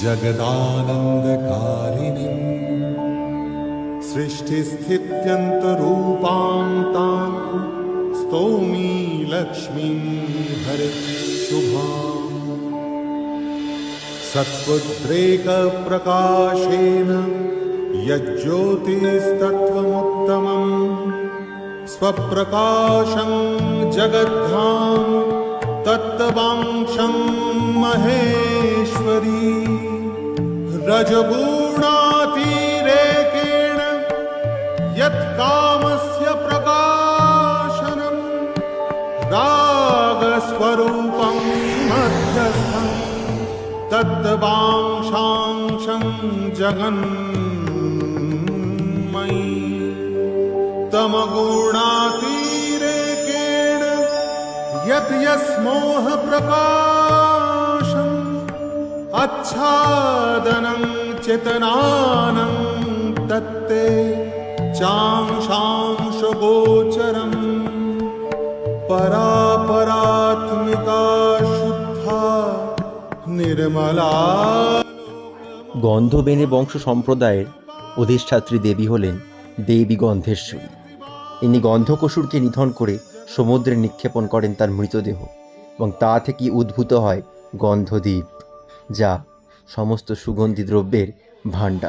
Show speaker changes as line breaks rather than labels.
जगदानन्दकारिणीम्। सृष्टिस्थित्यन्तरूपां तां स्तौमि लक्ष्मीं हरे शुभाम्। सत्पुद्रेकप्रकाशेन यज्ज्योतिस्तत्त्वमुत्तमम् स्वप्रकाशं जगद्धाम तत्तवांशं रजगुणातिरेकेण यत्कामस्य प्रकाशनं रागस्वरूपं मध्यस्थं तत्तवांशांशं जगन्मयी तमगुणातिरेकेण यत् यस्मोहप्रकाशम् अच्छादनं चेतनानं तत्ते चांशांशगोचरम् परापरात्मिका शुद्धा निर्मला
গন্ধবেনে বংশ সম্প্রদায়ের অধিষ্ঠাত্রী দেবী হলেন দেবী গন্ধেশ্বরী ইনি গন্ধকসুরকে নিধন করে সমুদ্রে নিক্ষেপণ করেন তার মৃতদেহ এবং তা থেকে উদ্ভূত হয় গন্ধদ্বীপ যা সমস্ত সুগন্ধি দ্রব্যের ভাণ্ডার।